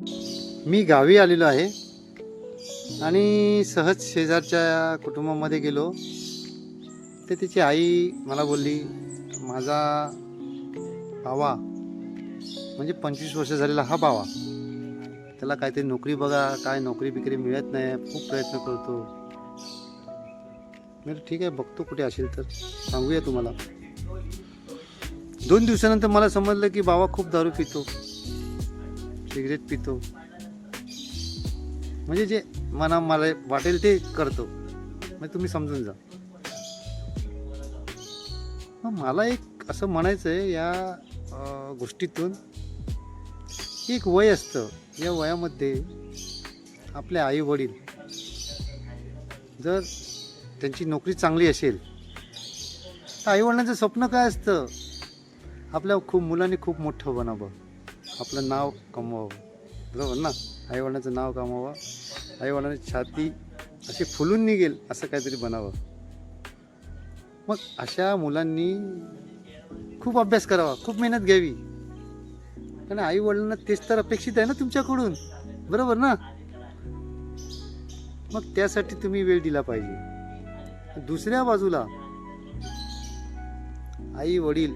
मी गावी आलेलो आहे आणि सहज शेजारच्या कुटुंबामध्ये गेलो. तर तिची आई मला बोलली माझा भावा म्हणजे पंचवीस वर्ष झालेला हा भावा त्याला काहीतरी नोकरी बघा काय नोकरी बिकरी मिळत नाही खूप प्रयत्न करतो. मी ठीक आहे बघतो कुठे असेल तर सांगूया तुम्हाला. दोन दिवसानंतर मला समजलं की बाबा खूप दारू पितो. सिगरेट पितो. म्हणजे जे मना मला वाटेल ते करतो. म्हणजे तुम्ही समजून जा. मला एक असं म्हणायचं आहे या गोष्टीतून एक वय असतं. या वयामध्ये आपले आई वडील जर त्यांची नोकरी चांगली असेल तर आईवडिलांचं स्वप्न काय असतं? आपल्या खूप मुलांनी खूप मोठं बनावं. आपलं नाव कमवावं. बरोबर ना? आईवडिलांचं नाव कमवावं. आईवडिलांची छाती अशी फुलून निघेल असं काहीतरी बनावं. मग अशा मुलांनी खूप अभ्यास करावा खूप मेहनत घ्यावी. कारण आईवडिलांना तेच तर अपेक्षित आहे ना तुमच्याकडून. बरोबर ना? मग त्यासाठी तुम्ही वेळ दिला पाहिजे. दुसऱ्या बाजूला आई वडील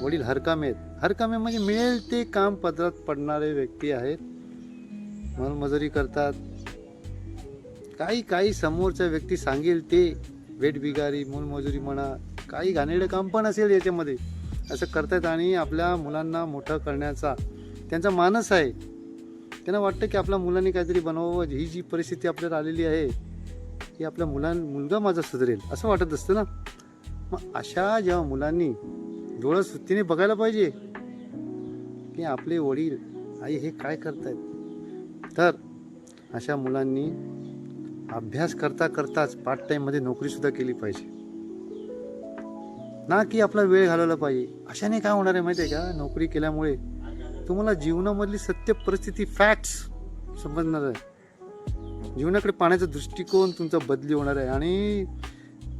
वडील हरकामे आहेत. हरकामे म्हणजे मिळेल ते काम पदरात पडणारे व्यक्ती आहेत. मनमजुरी करतात. काही काही समोरचा व्यक्ती सांगेल ते वेटबिगारी मोलमजुरी म्हणा काही घाणेरडं काम पण असेल याच्यामध्ये. असं करतात आणि आपल्या मुलांना मोठं करण्याचा त्यांचा मानस आहे. त्यांना वाटतं की आपल्या मुलांनी काहीतरी बनवावं. ही जी परिस्थिती आपल्याला आलेली आहे की आपल्या मुलां मुलगा माझा सुधरेल असं वाटत असतं ना? मग अशा जेव्हा मुलांनी डोळं सुत्तीने बघायला पाहिजे. की आपले वडील आई हे काय करतायत? तर अशा मुलांनी अभ्यास करता करताच पार्ट टाईममध्ये नोकरीसुद्धा केली पाहिजे. ना की आपला वेळ घालवला पाहिजे. अशाने काय होणार आहे माहिती आहे का? नोकरी केल्यामुळे तुम्हाला जीवनामधली सत्य परिस्थिती फॅक्ट्स समजणार आहे. जीवनाकडे पाहण्याचा दृष्टिकोन तुमचा बदली होणार आहे. आणि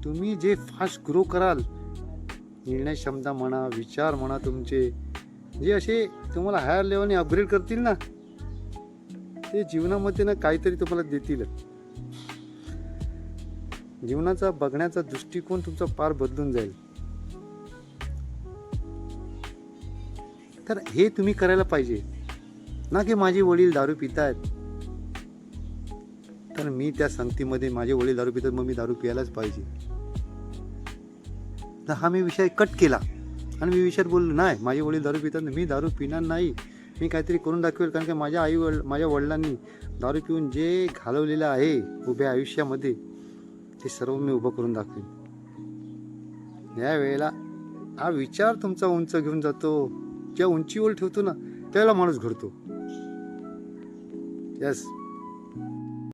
तुम्ही जे फास्ट ग्रो कराल निर्णय क्षमता म्हणा विचार म्हणा तुमचे जे असे तुम्हाला हायर लेवलने अपग्रेड करतील ना ते जीवनामध्ये ना काहीतरी तुम्हाला देतील. जीवनाचा बघण्याचा दृष्टिकोन तुमचा पार बदलून जाईल. तर हे तुम्ही करायला पाहिजे. ना की माझे वडील दारू पितायत. तर मी त्या संगतीमध्ये माझे वडील दारू पितात मग मी दारू प्यायलाच पाहिजे. तर हा मी विषय कट केला. आणि मी विषयात बोललो नाही माझे वडील दारू पितात मी दारू पिणार नाही. मी काहीतरी करून दाखवेल कारण की माझ्या आई वड माझ्या वडिलांनी दारू पिऊन जे घालवलेलं आहे उभ्या आयुष्यामध्ये ते सर्व मी उभं करून दाखवेन. या वेळेला हा विचार तुमचा उंच घेऊन जातो. ज्या उंचीवर ठेवतो ना त्याला माणूस घडतो. यस